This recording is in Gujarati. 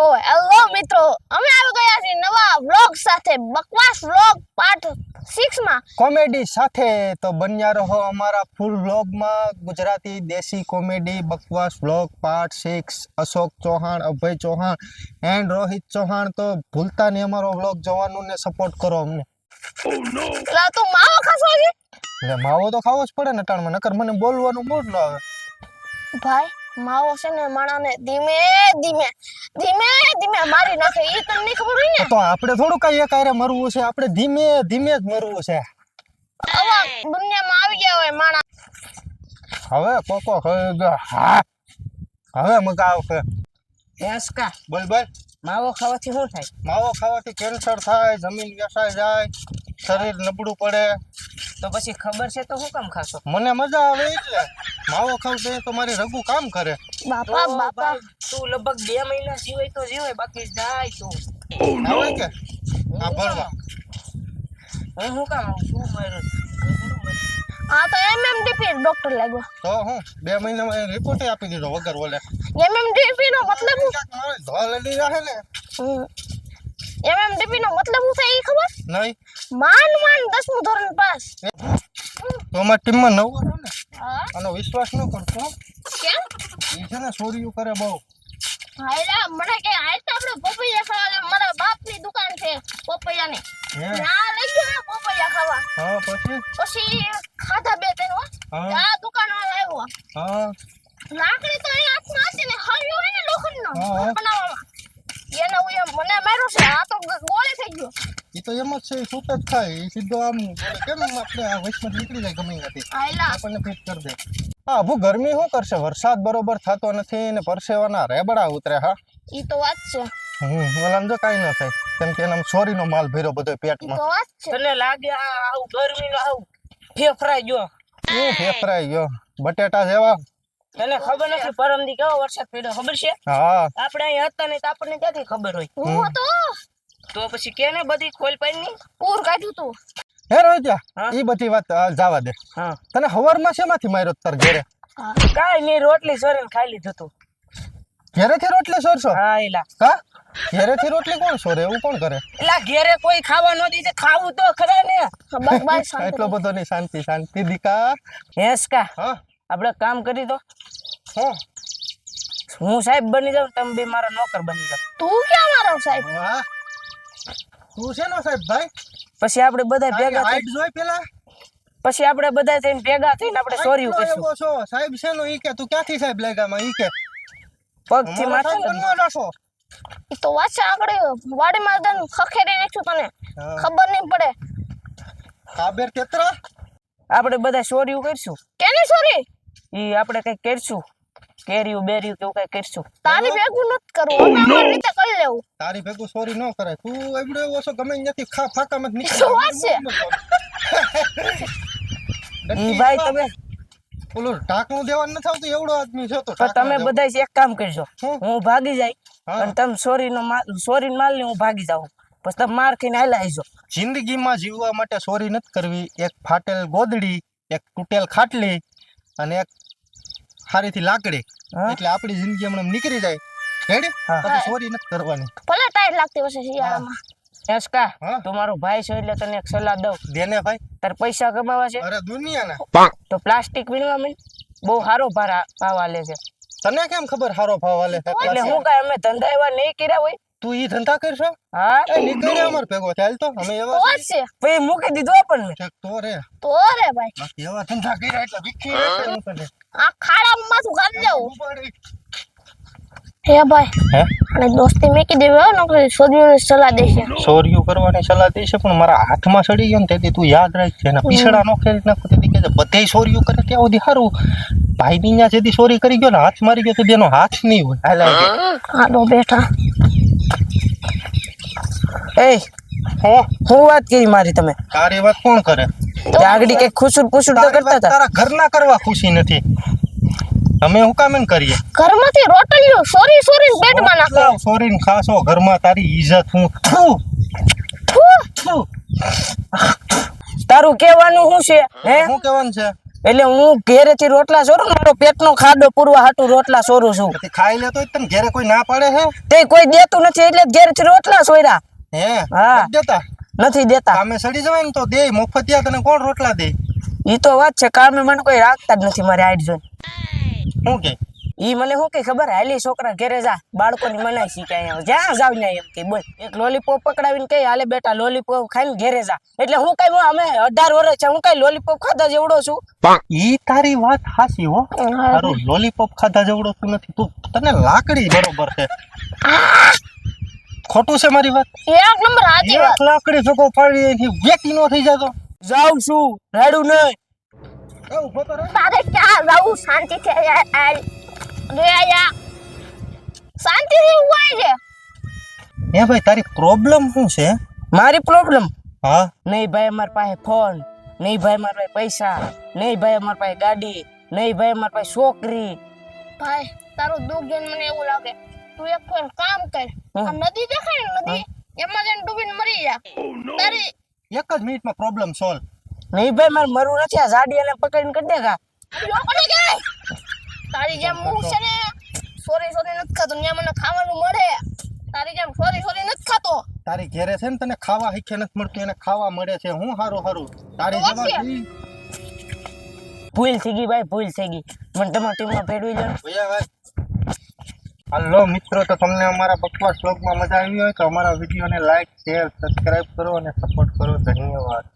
તો હેલો મિત્રો અમે આવી ગયા છીએ નવા વ્લોગ સાથે બકવાસ વ્લોગ પાર્ટ 6 માં. કોમેડી સાથે તો બન્યા રહો અમારા ફૂલ વ્લોગમાં ગુજરાતી દેશી comedy બકવાસ vlog part six Ashok Chauhan Abhay Chauhan and Rohit Chauhan તો ભૂલતા નહીં અમારો વ્લોગ જોવાનું ને સપોર્ટ કરો અમને. લા તો માવો ખાસો છે એટલે માવો તો ખાવો જ પડે ને ટાણમાં નકર મને બોલવાનું મૂડ ન આવે ભાઈ માવો છે ને માણાને ધીમે ધીમે ધીમે ધીમે મારી નાખે. એ તને નહીં ખબર હોય ને? તો આપણે થોડું કઈ એકારે મરવું છે. આપણે ધીમે ધીમે જ મરવું છે. આવા દુનિયામાં આવી ગયા હોય માણા. હવે કોકો ખાઈ ગયો હા. હવે મજા આવશે એસકા બોલ બોલ. માવો ખાવાથી શું થાય? માવો ખાવાથી કેન્સર થાય જમીન વેસાઈ જાય શરીર નબળું પડે. તો પછી ખબર છે તો હું કામ ખાશો? મને મજા આવે એટલે. માવો ખાવ તો એ તો મારી રઘુ કામ કરે. બાપા બાપા. તું લગભગ બે મહિના જીવાય તો જીવાય બાકી જાય તો. આવે કે? આ ભરવા હું શું કામ શું મારું? આ તો એમએમડીપી ડોક્ટર લાગ્યો. તો હું બે મહિનામાં રિપોર્ટ આપી દીધો વગર ઓલે. એમએમડીપી નો મતલબ ધોલ લઈ રહે ને. એમએમડીપી નો મતલબ શું થાય એ ખબર? નહીં. માન માન દસમું ધોરણ પાસ. તો અમારી ટીમમાં નવો ને આનો વિશ્વાસ ન કરતો કેમ? એ છે ને ચોરીઓ કરે બહુ. હાયલા મને કે આજ તો આપણે પપૈયા ખાવા. મારા બાપની દુકાન છે પપૈયાની. ત્યાં લઈ ગયો પપૈયા ખાવા. હા પછી? પછી ખાધા બે ત્રણ. આ દુકાન આવ્યો. હા. લાકડી તો અહીં હાથમાં હતી ને હળ્યો હોય ને લોખંડનો બનાવવામાં. મને માર્યો છે આ તો ગોળી થઈ ગયો. એ તો એમ જ છે છૂટ જ થાય સીધો આમ કેમ આપણે આ વચમાં નીકળી જાય ગમે હાયલા. આપણને ફિટ કરી દે. હા આબુ ગરમી શું કરશે? વરસાદ બરોબર થતો નથી ને પરસેવાના રેબડા ઉતરે હા? ઈ તો વાત છે. હમ ઓલામ જો કાઈ ન થાય કેમ કે એનામ સોરીનો માલ ભર્યો બધો પેટમાં તો વાત છે. તને લાગે આ આવું ગરમીનો આવું ફેફરાઈ ગયો? હું ફેફરાઈ ગયો? બટેટા જેવા? તને ખબર નથી પરમદી કેવો વરસાદ પડ્યો ખબર છે? હા. આપણે અહીંયા હતા ને તો આપણને ક્યાંથી ખબર હોય? હું હતો? તો પછી કેને બધી ખોલ પાડી પૂર કાઢ્યું તું. હે રોજા? એ બધી વાત જવા દે. હા. તને હવારમાં શેમાંથી માર્યો તાર ઘરે? કાઈ કાંઈ નહીં રોટલી સોરીને ખાઈ લીધું તું. ઘેરેથી રોટલી સોરશો? હા એલા. કા? ઘેરેથી રોટલી કોણ સોરે એવું કોણ કરે? એલા ઘેરે કોઈ ખાવા ન દીધે ખાવું તો ખરા ને. બસ બસ એટલો બધો નહીં શાંતિ શાંતિ દીકા. હેસકા હા. આપણે કામ કરી દો. હું? હું સાહેબ બની જાઉં તમે બી મારો નોકર બની જાવ તું ક્યાં મારો સાહેબ? તું છે નો સાહેબ ભાઈ? પછી આપણે બધા ભેગા થઈ જોઈ પેલા? પછી આપણે બધા થઈને ભેગા થઈને આપણે સોર્યું આટલો કરશું સાહેબ છે. નો ઈ કે? તું ક્યાંથી સાહેબ લાગ્યામાં ઈ કે. પગથી માથે ઈ તો વાત આગળ વાડી માં તને ખખેરી નાખ્યું તને. ખબર નહીં પડે. કાબેર તેતરા આપણે બધા સોર્યું કરશું કેની સોરી? ઈ આપણે કઈ કરશું? કેરીયું બેરીયું કેવું કઈ કરશું? તારી ભેગું ન કરવું અમે અમારી રીતે કરી લેવું. તારી ભેગું સોરી ન કરાય. તું એવડો ઓછો ગમે નથી. ખા જ શું વાત ભાઈ તમે ઓલું ઢાકણું દેવાનું નથી આવતું એવડો આદમી છે તો તમે બધા એક કામ કરજો? હું? ભાગી જાય અને તમે સોરી નો માલ સોરી માલ ને હું ભાગી જાઉં. પછી તમે માર ખાઈને હાલ્યા આવીજો જિંદગીમાં જીવવા માટે સોરી નથી કરવી. એક ફાટેલ ગોદડી એક તૂટેલ ખાટલી અને એક હારીથી લાકડી. એટલે આપણી જિંદગી હમણાં નીકળી જાય. રેડી હા. સોરી નથી કરવાની. ભલે ટાઈટ લાગતી હશે શિયાળામાં. એસકા. તું મારો ભાઈ છો એટલે તને એક સલાહ દઉં. દેને ભાઈ? તાર પૈસા કમાવા છે? અરે દુનિયાના. તો પ્લાસ્ટિક વીણવા મેં બહુ સારો ભાર ભાવ આલે છે. તને કેમ ખબર સારો ભાવ આલે છે એટલે હું કાંઈ અમે ધંધા એવા નહીં કર્યા હોય? તું ઈ ધંધા કરશો? હા. એ નીકળે અમાર ભેગો ચાલ તો. અમે એવા છે. પછી મૂકી દીધો પણ મે તો રે. તો રે ભાઈ. બાકી એવા ધંધા કર્યા એટલે વિખી નાખે હું તને. આ ખાડામાં માથું લેવું? હે ભાઈ. હે? અને દોસ્તી મેકી દેવ હો નોકરી સોદીઓની સલાહ દેશે. ચોરીઓ કરવાની સલાહ દેશે પણ મારા હાથમાં સડી ગયો ને તેથી તું યાદ રાખજે. એના પીછડા નો ખેલ નાખો તેથી કે બધે ચોરીઓ કરે ત્યાં સુધી સારું ભાઈ ની ત્યાં જેથી સોરી કરી ગયો ને હાથ મારી ગયો તો એનો હાથ નહીં હોય. હાલ. હા. બેઠા એ હો. હું વાત કરી મારી તમે? તારી વાત કોણ કરે? આગળ કંઈક ખુસુર પુસુર તો તારી કરતા હતા. તારા ઘરના કરવા ખુશી નથી. અમે હું કામ એમ કરીએ? ઘરમાંથી રોટલીઓ સોરી સોરી પેટમાં નાખો. સોરી ખાસો ઘરમાં તારી ઈજ્જત. હું થુ, થુ. થુ. તારું કહેવાનું શું છે? હે? શું કહેવાનું છે? એટલે હું ઘેરેથી રોટલા સોરું ને મારો પેટનો ખાડો પૂરવા હાટું રોટલા સોરું છું. ખાઈ લેતો તને ઘેરે કોઈ ના પાડે હે? તે કોઈ દેતું નથી એટલે ઘેરે ઘેરેથી રોટલા સોર્યા હે? હા. નથી દેતા? નથી દેતા. કામે સડી જવાય ને તો દે મફતિયા તને કોણ રોટલા દે? ઈ તો વાત છે કામે મને કોઈ રાખતા જ નથી મારી આઈડ જોઈ શું કે? ઈ મને શું કે ખબર? હાલી છોકરા ઘેરે જા બાળકોની મનાઈ શીખાય જ્યાં જાવ ને એમ કે બોલ. એક લોલીપોપ પકડાવીને કઈ હાલે બેટા લોલીપોપ ખાઈને ઘેરે જા. એટલે હું કઈ અમે અઢાર વર્ષ છે હું કઈ લોલીપોપ ખાધા જેવડો છું. ઈ તારી વાત હાસી હો. તારું લોલીપોપ ખાધા જેવડો તું નથી. તું તને લાકડી બરોબર છે. ખોટું છે મારી વાત? એક નંબર સાચી વાત. એક લાકડી ફેંકો પાડી એથી વ્યક્તિ નો થઈ જતો. જાઉં છું રાડું નહીં. એ ઊભો તો રહે. તારે ક્યાં જાવું શાંતિ છે રે યા શાંતિથી ઉવાય છે એ ભાઈ તારી પ્રોબ્લેમ શું છે? મારી પ્રોબ્લેમ હા. નહીં ભાઈ અમારી પાસે ફોન નહીં ભાઈ મારી પાસે પૈસા. નહીં ભાઈ અમારી પાસે ગાડી. નહીં ભાઈ અમારી પાસે છોકરી. ભાઈ તારું દુઃખ જોઈને મને એવું લાગે. તું એક કામ કર. આ નદી દેખાય ને નદી? એમાં જઈને ડૂબીને મરી જા. તારી એક જ મિનિટમાં પ્રોબ્લેમ સોલ્વ નહીં ભાઈ મારે મરવું નથી. આ જાડી પકડીને કરી દેગા તારી જેમ મુખ છે ને સોરી સોરી નથી ખાતો. ત્યાં મને ખાવાનું મળે. તારી જેમ સોરી સોરી નથી ખાતો. તારી ઘેરે છે ને તને ખાવા હિખે નથી મળતું. એને ખાવા મળે છે. હું હારું હારું. તારી તો જેવા છે. ઈ- ભૂલ થઈ ગઈ ભાઈ ભૂલ થઈ ગઈ. મને તમારી ટીમમાં ભેળવી દો. ભૈયા ભાઈ હાલો મિત્રો, તો તમને અમારા બકવાસ બ્લોગમાં મજા આવી હોય તો અમારા વિડીયોને લાઈક શેર સબસ્ક્રાઇબ કરો અને સપોર્ટ કરો. ધન્યવાદ.